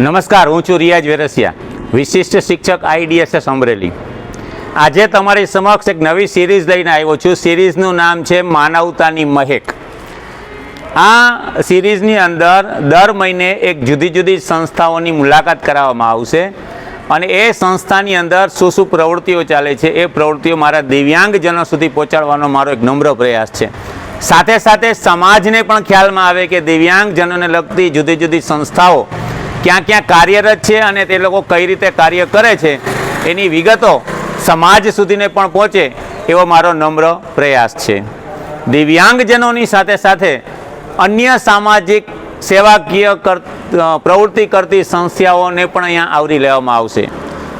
નમસ્કાર, હું છું રિયાજ વેરસિયા, વિશિષ્ટ શિક્ષક આઈડીએસએસ અમરેલી. આજે તમારી સમક્ષ એક નવી સિરીઝ લઈને આવ્યો છું. સિરીઝનું નામ છે માનવતાની મહેક. આ સિરીઝની અંદર દર મહિને એક જુદી જુદી સંસ્થાઓની મુલાકાત કરાવવામાં આવશે અને એ સંસ્થાની અંદર શું શું પ્રવૃત્તિઓ ચાલે છે એ પ્રવૃત્તિઓ મારા દિવ્યાંગજનો સુધી પહોંચાડવાનો મારો એક નમ્ર પ્રયાસ છે. સાથે સાથે સમાજને પણ ખ્યાલમાં આવે કે દિવ્યાંગજનોને લગતી જુદી જુદી સંસ્થાઓ ક્યાં ક્યાં કાર્યરત છે અને તે લોકો કઈ રીતે કાર્ય કરે છે, એની વિગતો સમાજ સુધીને પણ પહોંચે એવો મારો નમ્ર પ્રયાસ છે. દિવ્યાંગજનોની સાથે સાથે અન્ય સામાજિક સેવાકીય પ્રવૃત્તિ કરતી સંસ્થાઓને પણ અહીંયા આવરી લેવામાં આવશે.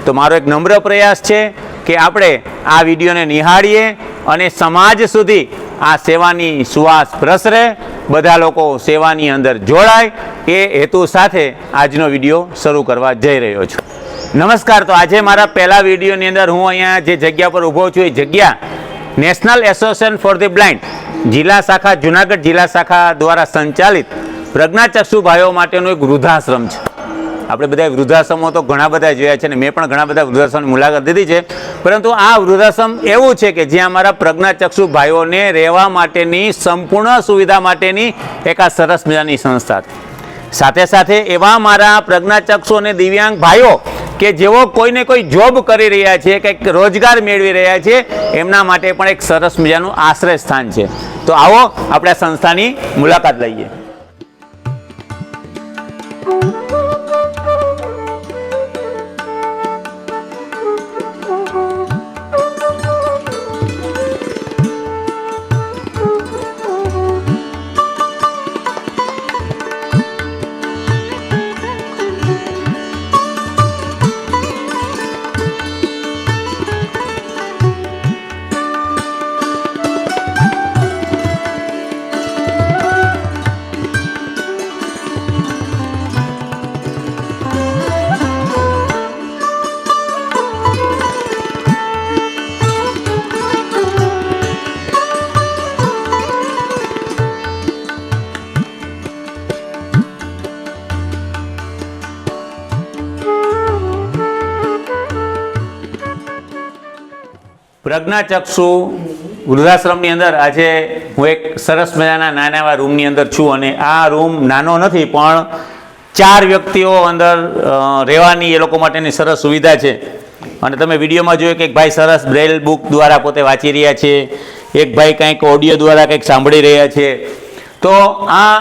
તો મારો એક નમ્ર પ્રયાસ છે કે આપણે આ વિડીયોને નિહાળીએ અને સમાજ સુધી આ સેવાની સુવાસ પ્રસરે, બધા લોકો સેવાની અંદર જોડાય એ હેતુ સાથે આજનો વીડિયો શરૂ કરવા જઈ રહ્યો છું. નમસ્કાર, તો આજે મારા પહેલા વિડીયોની અંદર હું અહીંયા જે જગ્યા પર ઊભો છું એ જગ્યા national association for the blind જિલ્લા શાખા, જુનાગઢ જિલ્લા શાખા દ્વારા સંચાલિત પ્રજ્ઞાચક્ષુ ભાઈઓ માટેનું એક વૃદ્ધાશ્રમ છે. આપણે બધા વૃદ્ધાશ્રમો તો ઘણા બધા જોયા છે ને મેં પણ ઘણા બધા વૃદ્ધાશ્રમની મુલાકાત લીધી છે. પરંતુ આ વૃદ્ધાશ્રમ એવું છે કે જ્યાં અમારા પ્રજ્ઞાચક્ષુ ભાઈઓને રહેવા માટેની સંપૂર્ણ સુવિધા માટેની એક આ સરસ મજાની સંસ્થા છે. સાથે સાથે એવા મારા પ્રજ્ઞાચક્ષુ અને દિવ્યાંગ ભાઈઓ કે જેઓ કોઈને કોઈ જોબ કરી રહ્યા છે, કંઈક રોજગાર મેળવી રહ્યા છે, એમના માટે પણ એક સરસ મજાનું આશ્રય સ્થાન છે. તો આવો આપણે સંસ્થાની મુલાકાત લઈએ. પ્રજ્ઞાચક્ષુ વૃદ્ધાશ્રમની અંદર આજે હું એક સરસ મજાના નાના એવા રૂમની અંદર છું અને આ રૂમ નાનો નથી, પણ ચાર વ્યક્તિઓ અંદર રહેવાની એ લોકો માટેની સરસ સુવિધા છે. અને તમે વિડીયોમાં જોયું કે એક ભાઈ સરસ બ્રેલ બુક દ્વારા પોતે વાંચી રહ્યા છે, એક ભાઈ કંઈક ઓડિયો દ્વારા કંઈક સાંભળી રહ્યા છે. તો આ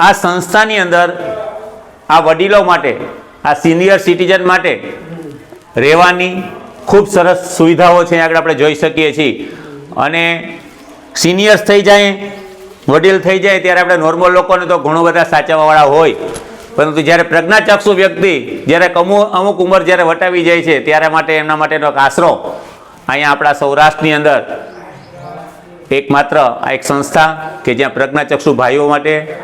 આ સંસ્થાની અંદર આ વડીલો માટે, આ સિનિયર સિટીઝન માટે રહેવાની ખૂબ સરસ સુવિધાઓ છે આગળ આપણે જોઈ શકીએ છીએ. અને સિનિયર્સ થઈ જાય, વડીલ થઈ જાય, ત્યારે આપણે નોર્મલ લોકોને તો ઘણું બધા સાચવવાવાળા હોય. પરંતુ જ્યારે પ્રજ્ઞાચક્ષુ વ્યક્તિ જ્યારે કમુ, અમુક ઉંમર જ્યારે વટાવી જાય છે, ત્યારે માટે એમના માટેનો એક આશરો અહીંયા આપણા સૌરાષ્ટ્રની અંદર. એકમાત્ર આ એક સંસ્થા કે જ્યાં પ્રજ્ઞાચક્ષુ ભાઈઓ માટે,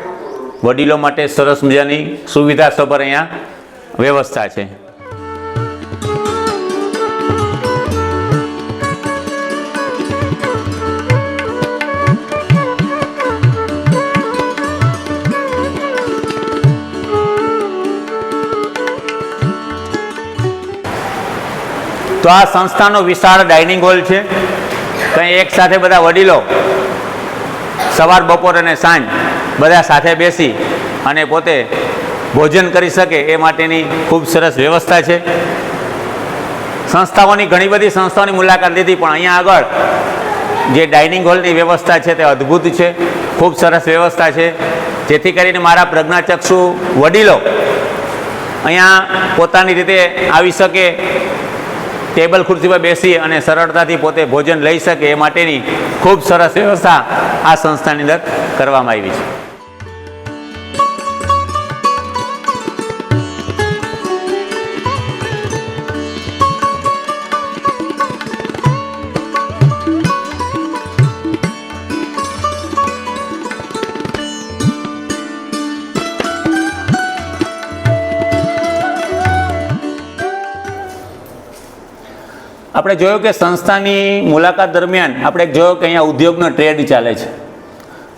વડીલો માટે સરસ મજાની સુવિધા સભર અહીંયા વ્યવસ્થા છે. તો આ સંસ્થાનો વિશાળ ડાઇનિંગ હોલ છે. કંઈ એક સાથે બધા વડીલો સવાર, બપોર અને સાંજ બધા સાથે બેસી અને પોતે ભોજન કરી શકે એ માટેની ખૂબ સરસ વ્યવસ્થા છે. સંસ્થાઓની ઘણી બધી સંસ્થાઓની મુલાકાત લીધી, પણ અહીંયા આગળ જે ડાઇનિંગ હોલની વ્યવસ્થા છે તે અદ્ભુત છે. ખૂબ સરસ વ્યવસ્થા છે. જેથી કરીને મારા પ્રજ્ઞાચક્ષુ વડીલો અહીંયા પોતાની રીતે આવી શકે ટેબલ ખુરશી પર બેસી અને સરળતાથી પોતે ભોજન લઈ શકે એ માટેની ખૂબ સરસ વ્યવસ્થા આ સંસ્થાની અંદર કરવામાં આવી છે. આપણે જોયું કે સંસ્થાની મુલાકાત દરમિયાન આપણે જોયું કે અહીંયા ઉદ્યોગનો ટ્રેડ ચાલે છે.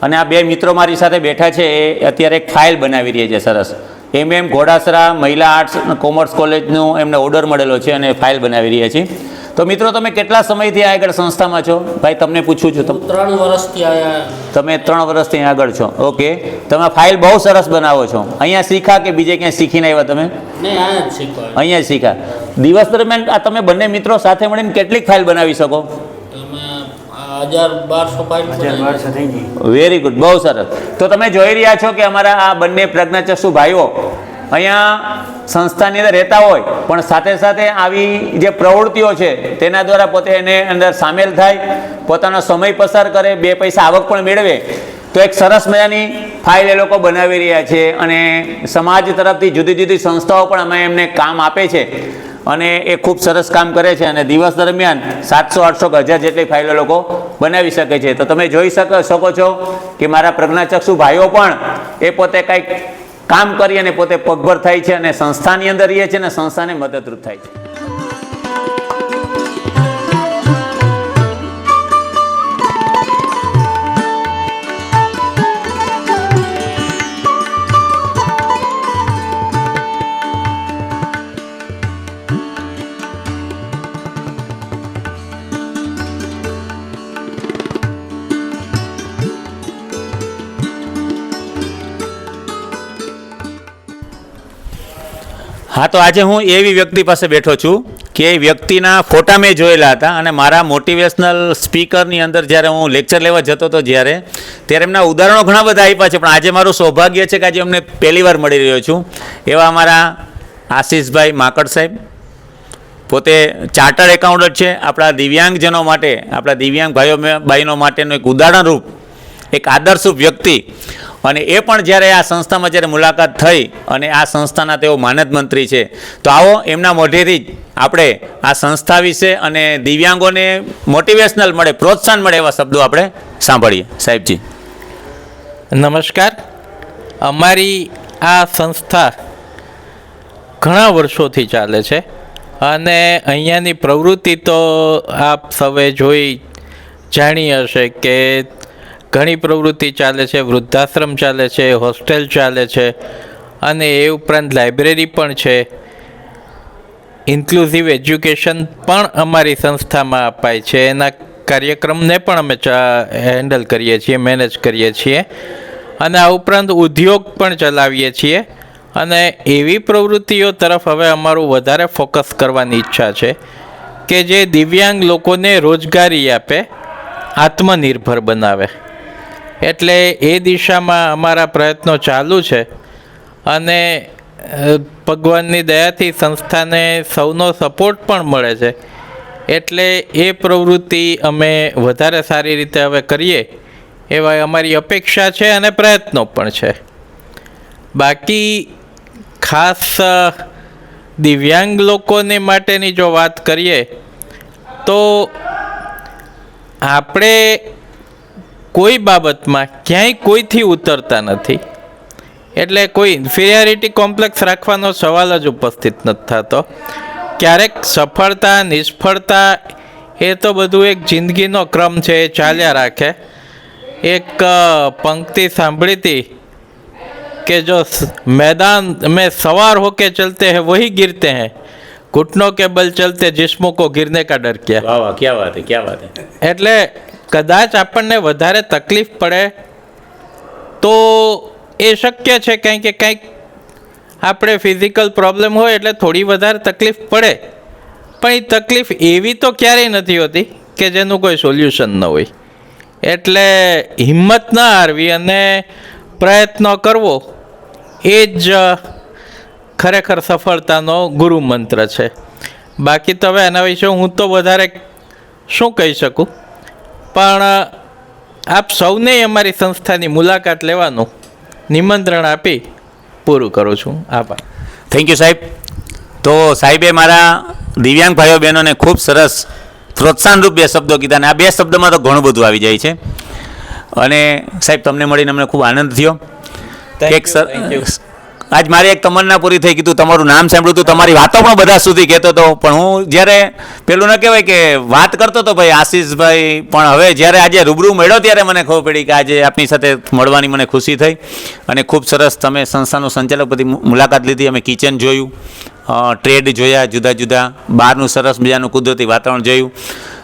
અને આ બે મિત્રો મારી સાથે બેઠા છે, એ અત્યારે એક ફાઇલ બનાવી રહી છે સરસ. એમ એમ ઘોડાસરા મહિલા આર્ટ્સ કોમર્સ કોલેજનું એમને ઓર્ડર મળેલો છે અને ફાઇલ બનાવી રહ્યા છીએ તો મિત્રો તમે કેટલા સમયથી આગળ સંસ્થામાં છો? ભાઈ તમને પૂછું છું તમે ત્રણ વર્ષથી તમે ત્રણ વર્ષથી આગળ છો. ઓકે. તમે ફાઇલ બહુ સરસ બનાવો છો. અહીંયા શીખા કે બીજે ક્યાંય શીખીને આવ્યા તમે? અહીંયા શીખા. દિવસ દરમિયાન આ તમે બંને મિત્રો સાથે મળીને કેટલીક ફાઇલ બનાવી શકો? વેરી ગુડ બહુ સરસ. તો તમે જોઈ રહ્યા છો કે અમારા આ બંને પ્રજ્ઞાચક્ષુ ભાઈઓ અહીંયા સંસ્થાની અંદર રહેતા હોય, પણ સાથે સાથે આવી જે પ્રવૃત્તિઓ છે, તેના દ્વારા પોતે એને અંદર સામેલ થાય, પોતાનો સમય પસાર કરે, બે પૈસા આવક પણ મેળવે, તો એક સરસ મજાની ફાઇલ એ લોકો બનાવી રહ્યા છે અને સમાજ તરફથી જુદી જુદી સંસ્થાઓ પણ અમે એમને કામ આપે છે અને એ ખૂબ સરસ કામ કરે છે અને દિવસ દરમિયાન સાતસો, આઠસો હજાર જેટલી ફાઇલો લોકો બનાવી શકે છે. તો તમે જોઈ શકો છો કે મારા પ્રજ્ઞાચક્ષુ ભાઈઓ પણ એ પોતે કંઈક કામ કરી અને પોતે પગભર થાય છે અને સંસ્થાની અંદર રહીએ છે અને સંસ્થાને મદદરૂપ થાય છે. હા, તો આજે હું એવી વ્યક્તિ પાસે બેઠો છું કે વ્યક્તિના ફોટા મેં જોયેલા હતા અને મારા મોટિવેશનલ સ્પીકરની અંદર જ્યારે હું લેક્ચર લેવા જતો હતો જ્યારે, ત્યારે એમના ઉદાહરણો ઘણા બધા આપ્યા છે, પણ આજે મારું સૌભાગ્ય છે કે આજે અમને પહેલી વાર મળી રહ્યો છું. એવા અમારા આશીષભાઈ માકડ સાહેબ, પોતે ચાર્ટર્ડ એકાઉન્ટન્ટ છે, આપણા દિવ્યાંગજનો માટે, આપણા દિવ્યાંગ ભાઈઓ બહેનો માટેનું એક ઉદાહરણરૂપ, એક આદર્શરૂપ વ્યક્તિ અને એ પણ જ્યારે આ સંસ્થામાં જ્યારે મુલાકાત થઈ અને આ સંસ્થાના તેઓ માનદ મંત્રી છે, તો આવો એમના મોઢેથી જ આપણે આ સંસ્થા વિશે અને દિવ્યાંગોને મોટિવેશનલ મળે, પ્રોત્સાહન મળે એવા શબ્દો આપણે સાંભળીએ. સાહેબજી. નમસ્કાર. અમારી આ સંસ્થા ઘણા વર્ષોથી ચાલે છે અને અહીંયાની પ્રવૃત્તિ તો આપ સૌએ જોઈ જાણી હશે કે ઘણી પ્રવૃત્તિ ચાલે છે, વૃદ્ધાશ્રમ ચાલે છે, હોસ્ટેલ ચાલે છે અને એ ઉપરાંત લાઇબ્રેરી પણ છે. ઇન્ક્લુઝિવ એજ્યુકેશન પણ અમારી સંસ્થામાં અપાય છે. એના કાર્યક્રમને પણ અમે હેન્ડલ કરીએ છીએ મેનેજ કરીએ છીએ. અને આ ઉપરાંત ઉદ્યોગ પણ ચલાવીએ છીએ. અને એવી પ્રવૃત્તિઓ તરફ હવે અમારું વધારે ફોકસ કરવાની ઈચ્છા છે કે જે દિવ્યાંગ લોકોને રોજગારી આપે, આત્મનિર્ભર બનાવે. એટલે એ દિશામાં અમારા પ્રયત્નો ચાલુ છે. અને ભગવાનની દયાથી સંસ્થાને સૌનો સપોર્ટ પણ મળે છે. એટલે એ પ્રવૃત્તિ અમે વધારે સારી રીતે હવે કરીએ એવા અમારી અપેક્ષા છે અને પ્રયત્નો પણ છે. બાકી ખાસ દિવ્યાંગ લોકોને માટેની જો વાત કરીએ, તો આપણે કોઈ બાબતમાં ક્યાંય કોઈથી ઉતરતા નથી. એટલે કોઈ ઇન્ફિરિયરિટી કોમ્પ્લેક્સ રાખવાનો સવાલ જ ઉપસ્થિત નથી થતો. ક્યારેક સફળતા નિષ્ફળતા એ તો બધું એક જિંદગીનો ક્રમ છે એ ચાલ્યા રાખે. એક પંક્તિ સાંભળી હતી કે જો મેદાન મેં સવાર હો કે ચલતે હૈ વહી ગીરતે હૈ. ઘૂંટનો કે બલ ચલતે જિસ્મો કો ગિરને કા ડર ક્યા? વાહ વાહ વાત હે વાત એટલે કદાચ આપણને વધારે તકલીફ પડે, તો એ શક્ય છે કંઈ કે કંઈક આપણે ફિઝિકલ પ્રોબ્લેમ હોય એટલે થોડી વધારે તકલીફ પડે. પણ એ તકલીફ એવી તો ક્યારેય નથી હોતી કે જેનું કોઈ સોલ્યુશન ન હોય. એટલે હિંમત ન હારવી અને પ્રયત્નો કરવો એ જ ખરેખર સફળતાનો ગુરુ મંત્ર છે. બાકી તો હવે એના વિશે હું તો વધારે શું કહી શકું? પણ આપ સૌને અમારી સંસ્થાની મુલાકાત લેવાનું નિમંત્રણ આપી પૂરું કરું છું. આભાર. થેન્ક યુ સાહેબ. તો સાહેબે મારા દિવ્યાંગ ભાઈઓ બહેનોને ખૂબ સરસ પ્રોત્સાહનરૂપ બે શબ્દો કીધા અને આ બે શબ્દમાં તો ઘણું બધું આવી જાય છે. અને સાહેબ તમને મળીને અમને ખૂબ આનંદ થયો. એક સર. આજ મારી એક તમન્ના પૂરી થઈ કીધું તમારું નામ સાંભળ્યું હતું તમારી વાતો પણ બધા સુધી કહેતો હતો પણ હું જ્યારે પેલું ન કહેવાય કે વાત કરતો હતો ભાઈ આશીષભાઈ, પણ હવે જ્યારે આજે રૂબરૂ મળ્યો ત્યારે મને ખબર પડી કે આજે આપની સાથે મળવાની મને ખુશી થઈ. અને ખૂબ સરસ તમે સંસ્થાનું સંચાલક બધી મુલાકાત લીધી, અમે કિચન જોયું ટ્રેડ જોયા જુદા જુદા, બહારનું સરસ મજાનું કુદરતી વાતાવરણ જોયું.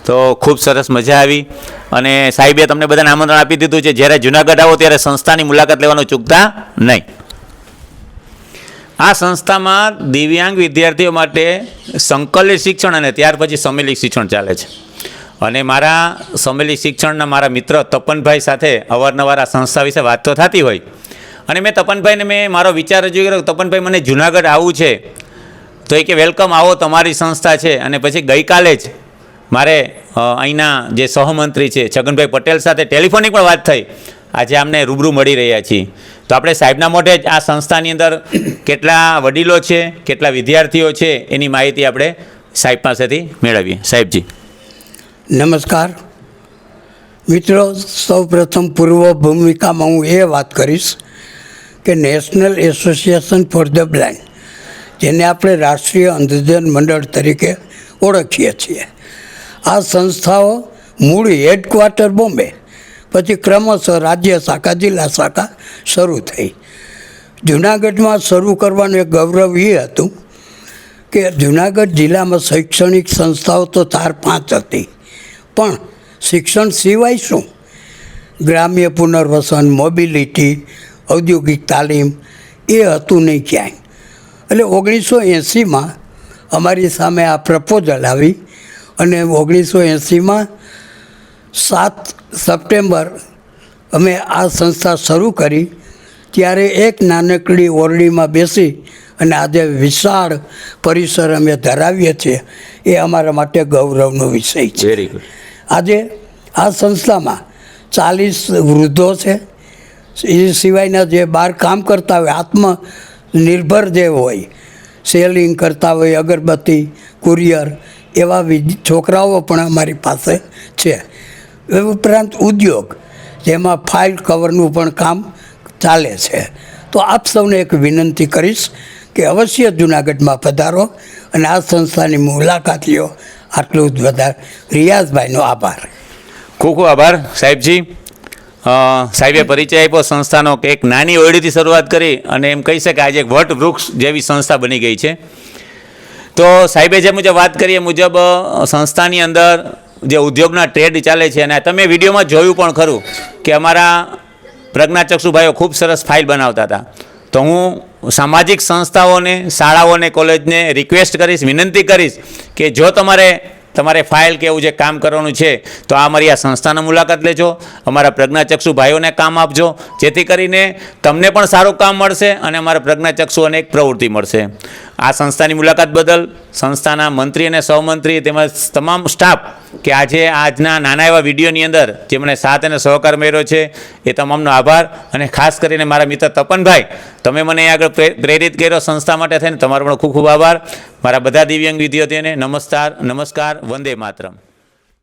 તો ખૂબ સરસ મજા આવી. અને સાહેબે તમને બધાને આમંત્રણ આપી દીધું છે, જ્યારે જુનાગઢ આવો ત્યારે સંસ્થાની મુલાકાત લેવાનું ચૂકતા નહીં. આ સંસ્થામાં દિવ્યાંગ વિદ્યાર્થીઓ માટે સંકલિત શિક્ષણ અને ત્યાર પછી સંમેલિત શિક્ષણ ચાલે છે. અને મારા સંમેલિત શિક્ષણના મારા મિત્ર તપનભાઈ સાથે અવારનવાર આ સંસ્થા વિશે વાત થતી હોય. અને મેં તપનભાઈને મેં મારો વિચાર રજૂ કર્યો તપનભાઈ મને જુનાગઢ આવવું છે, તો એ કે વેલકમ આવો તમારી સંસ્થા છે. અને પછી ગઈકાલે જ મારે અહીંના જે સહમંત્રી છે, છગનભાઈ પટેલ સાથે ટેલિફોનિક પણ વાત થઈ. આજે આમને રૂબરૂ મળી રહ્યા છીએ. તો આપણે સાહેબના મોઢે જ આ સંસ્થાની અંદર કેટલા વડીલો છે, કેટલા વિદ્યાર્થીઓ છે, એની માહિતી આપણે સાહેબ પાસેથી મેળવીએ. સાહેબજી. નમસ્કાર. મિત્રો, સૌપ્રથમ પૂર્વ ભૂમિકામાં હું એ વાત કરીશ કે national association for the blind જેને આપણે રાષ્ટ્રીય અંધજન મંડળ તરીકે ઓળખીએ છીએ. આ સંસ્થાઓ મૂળ હેડક્વાર્ટર બોમ્બે પછી ક્રમશઃ રાજ્ય શાખા, જિલ્લા શાખા શરૂ થઈ. જુનાગઢમાં શરૂ કરવાનું એક ગૌરવ એ હતું કે જુનાગઢ જિલ્લામાં શૈક્ષણિક સંસ્થાઓ તો ચાર પાંચ હતી. પણ શિક્ષણ સિવાય શું? ગ્રામ્ય પુનર્વસન, મોબિલિટી, ઔદ્યોગિક તાલીમ એ હતું નહીં ક્યાંય. એટલે ઓગણીસો એંસીમાં અમારી સામે આ પ્રપોઝલ આવી અને ઓગણીસો એંસીમાં સાત સપ્ટેમ્બર અમે આ સંસ્થા શરૂ કરી ત્યારે એક નાનકડી ઓરડીમાં બેસી અને આજે વિશાળ પરિસર અમે ધરાવીએ છીએ એ અમારા માટે ગૌરવનો વિષય છે. આજે આ સંસ્થામાં ચાલીસ વૃદ્ધો છે. એ સિવાયના જે બહાર કામ કરતા હોય આત્મનિર્ભર જે હોય સેલિંગ કરતા હોય અગરબત્તી કુરિયર એવા છોકરાઓ પણ અમારી પાસે છે. એ ઉપરાંત ઉદ્યોગ, જેમાં ફાઇલ કવરનું પણ કામ ચાલે છે. તો આપ સૌને એક વિનંતી કરીશ કે અવશ્ય જુનાગઢમાં પધારો અને આ સંસ્થાની મુલાકાત લ્યો. આટલું જ વધારે. રિયાઝભાઈનો આભાર. ખૂબ ખૂબ આભાર, સાહેબજી. સાહેબે પરિચય આપ્યો સંસ્થાનો કે એક નાની ઓળીથી શરૂઆત કરી અને એમ કહી શકાય આજે એક વટ વૃક્ષ જેવી સંસ્થા બની ગઈ છે. તો સાહેબે જે મુજબ વાત કરી એ મુજબ સંસ્થાની અંદર જે ઉદ્યોગના ટ્રેડ ચાલે છે અને તમે વિડીયોમાં જોયું પણ ખરું કે અમારા પ્રજ્ઞાચક્ષુભાઈઓ ખૂબ સરસ ફાઇલ બનાવતા હતા. તો હું સામાજિક સંસ્થાઓને, શાળાઓને કોલેજને રિક્વેસ્ટ કરીશ, વિનંતી કરીશ કે જો તમારે તમારે ફાઇલ કે એવું જે કામ કરવાનું છે, તો આ અમારી આ સંસ્થાની મુલાકાત લેજો, અમારા પ્રજ્ઞાચક્ષુ ભાઈઓને કામ આપજો, જેથી કરીને તમને પણ સારું કામ મળશે અને અમારા પ્રજ્ઞાચક્ષુઓને એક પ્રવૃત્તિ મળશે. આ સંસ્થાની મુલાકાત બદલ સંસ્થાના મંત્રી અને સહમંત્રી તેમજ તમામ સ્ટાફ કે આજે આજના નાના એવા વિડીયોની અંદર જે મને સાથ અને સહકાર મેળવ્યો છે, એ તમામનો આભાર અને ખાસ કરીને મારા મિત્ર તપનભાઈ, તમે મને આગળ પ્રે- પ્રેરિત કર્યો સંસ્થા માટે થઈને તમારો પણ ખૂબ ખૂબ આભાર. મારા બધા દિવ્યાંગ વિદ્યાર્થીઓને નમસ્કાર નમસ્કાર, વંદે માતરમ.